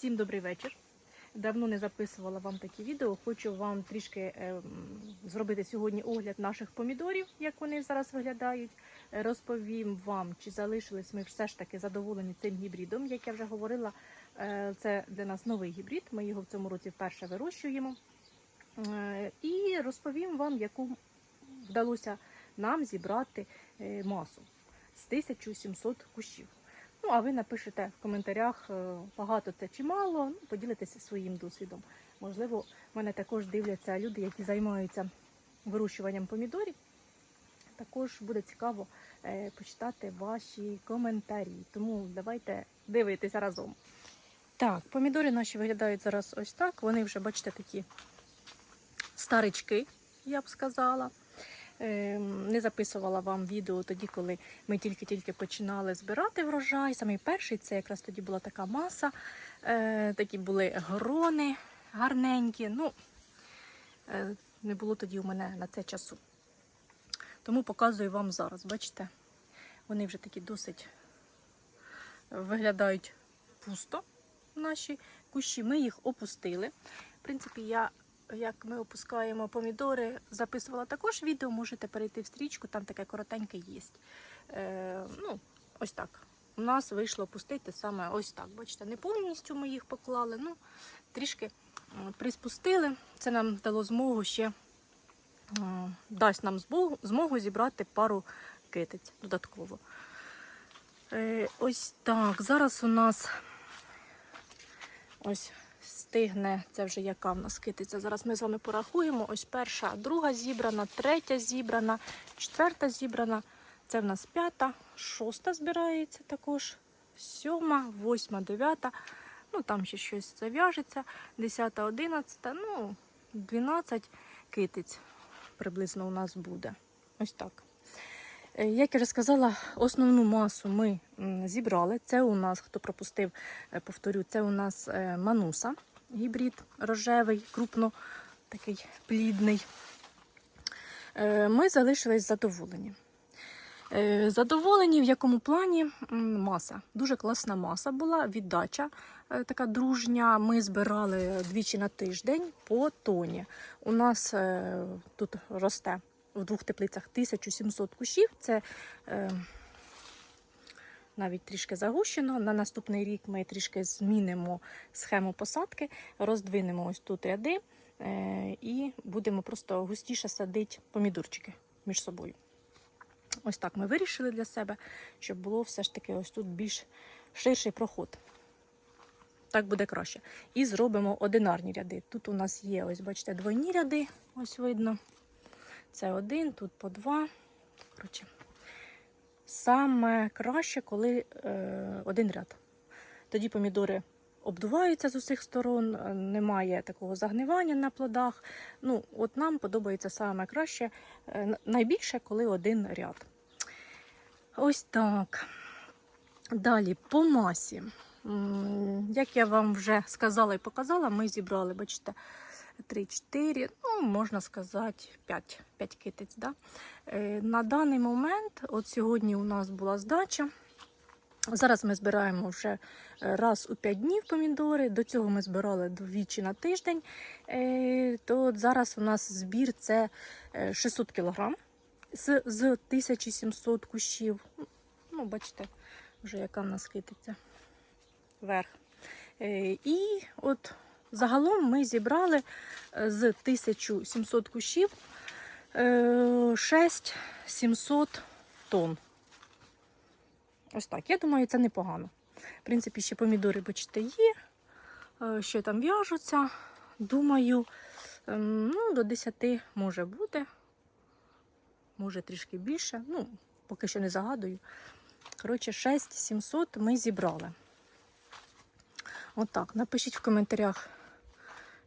Всім добрий вечір. Давно не записувала вам такі відео. Хочу вам трішки е, зробити сьогодні огляд наших помідорів, як вони зараз виглядають. Розповім вам, чи залишились ми все ж таки задоволені цим гібридом. Як я вже говорила, е, це для нас новий гібрид. Ми його в цьому році вперше вирощуємо. Е, І розповім вам, яку вдалося нам зібрати масу з 1700 кущів. А ви напишете в коментарях, е, багато це чи мало, ну, поділитеся своїм досвідом. Можливо, в мене також дивляться люди, які займаються вирощуванням помідорів. Також буде цікаво е, почитати ваші коментарі. Тому давайте дивитися разом. Так, помідори наші виглядають зараз ось так. Вони вже, бачите, такі старички, я б сказала. Ем, Не записувала вам відео тоді, коли ми тільки-тільки починали збирати врожай. Самий перший це якраз тоді була така маса. Е, Такі були грони гарненькі. Ну, е, не було тоді у мене на це часу. Тому показую вам зараз. Бачите, вони вже такі досить виглядають пусто. Наші кущі. Ми їх опустили. В принципі, я як ми опускаємо помідори, записувала також відео, можете перейти в стрічку, там таке коротеньке є. Е, ну, ось так. У нас вийшло опустити саме ось так. Бачите, не повністю ми їх поклали, ну, трішки приспустили. Це нам дало змогу ще дасть нам змогу зібрати пару китиць додатково. Е, ось так. Зараз у нас ось стигне, це вже яка в нас китиця. Зараз ми з вами порахуємо. Ось перша, друга зібрана, третя зібрана, четверта зібрана. Це в нас п'ята, шоста збирається також, сьома, восьма, дев'ята. Ну там ще щось зав'яжеться. Десята, одинадцята, ну, 12 китиць приблизно у нас буде. Ось так. Е, Як я вже сказала, основну масу ми зібрали. Це у нас, хто пропустив, е, повторю, це у нас е, мануса, гібрид рожевий, крупно такий плідний. Е, Ми залишились задоволені. Е, Задоволені в якому плані маса. Дуже класна маса була, віддача е, така дружня. Ми збирали двічі на тиждень по тоні. У нас тут росте в двох теплицях 1700 кущів. Це навіть трішки загущено. На наступний рік ми трішки змінимо схему посадки, роздвинемо ось тут ряди е, і будемо просто густіше садити помідорчики між собою. Ось так ми вирішили для себе, щоб було все ж таки ось тут більш ширший проход. Так буде краще. І зробимо одинарні ряди. Тут у нас є, ось бачите, двойні ряди, ось видно. Це один, тут по два. Коротше, саме краще, коли е, один ряд. Тоді помідори обдуваються з усіх сторон, е, немає такого загнивання на плодах. Ну, от нам подобається саме краще, е, найбільше, коли один ряд. Ось так. Далі по масі. Як я вам вже сказала і показала, ми зібрали, бачите, 3-4, ну, можна сказати, 5, 5 китиць. Да? Е, На даний момент, от сьогодні у нас була здача. Зараз ми збираємо вже е, раз у 5 днів помідори. До цього ми збирали двічі на тиждень. Е, То от зараз у нас збір це е, 600 кг з, з 1700 кущів. Ну, бачите, вже яка в нас китиця вверх. І от загалом ми зібрали е, з 1700 кущів е, 6700 тонн. Ось так. Я думаю, це непогано. В принципі, ще помідори, бачите, є, е, ще там в'яжуться. Думаю, ем, ну, до 10 може бути. Може трішки більше. Ну, поки що не загадую. Коротше, 6700 ми зібрали. Отак. Напишіть в коментарях,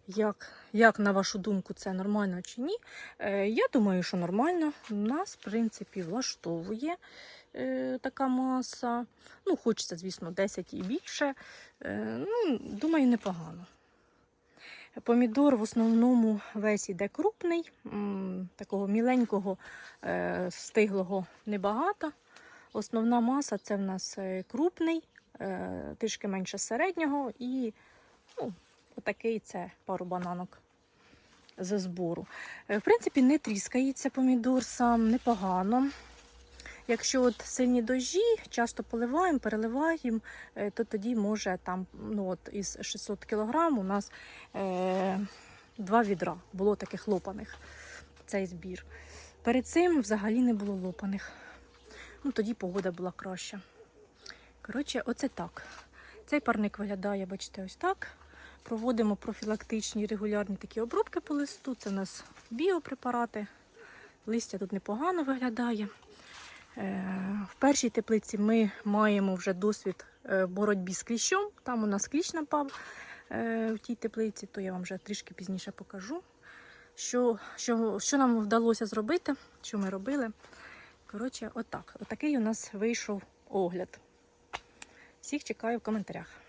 як, як на вашу думку, це нормально чи ні. Е, я думаю, що нормально. Нас, в принципі, влаштовує е, така маса. Ну, хочеться, звісно, 10 і більше. Е, ну, думаю, непогано. Помідор в основному весь іде крупний, такого міленького, е, стиглого небагато. Основна маса це в нас е, крупний, е, трішки менше середнього і Ну, отакий це пару бананок з збору. Е, В принципі, не тріскається помідор сам, непогано. Якщо от сильні дощі, часто поливаємо, переливаємо, е, то тоді може там ну от із 600 кг у нас е, два відра було таких лопаних цей збір. Перед цим взагалі не було лопаних. Ну, тоді погода була краща. Коротше, оце так. Цей парник виглядає, бачите, ось так. Проводимо профілактичні регулярні такі обробки по листу. Це у нас біопрепарати. Листя тут непогано виглядає. Е, В першій теплиці ми маємо вже досвід е, в боротьбі з кліщом. Там у нас кліщ напав е, в тій теплиці, то я вам вже трішки пізніше покажу, що, що, що нам вдалося зробити, що ми робили. Коротше, отак. Отакий у нас вийшов огляд. Всіх чекаю в коментарях.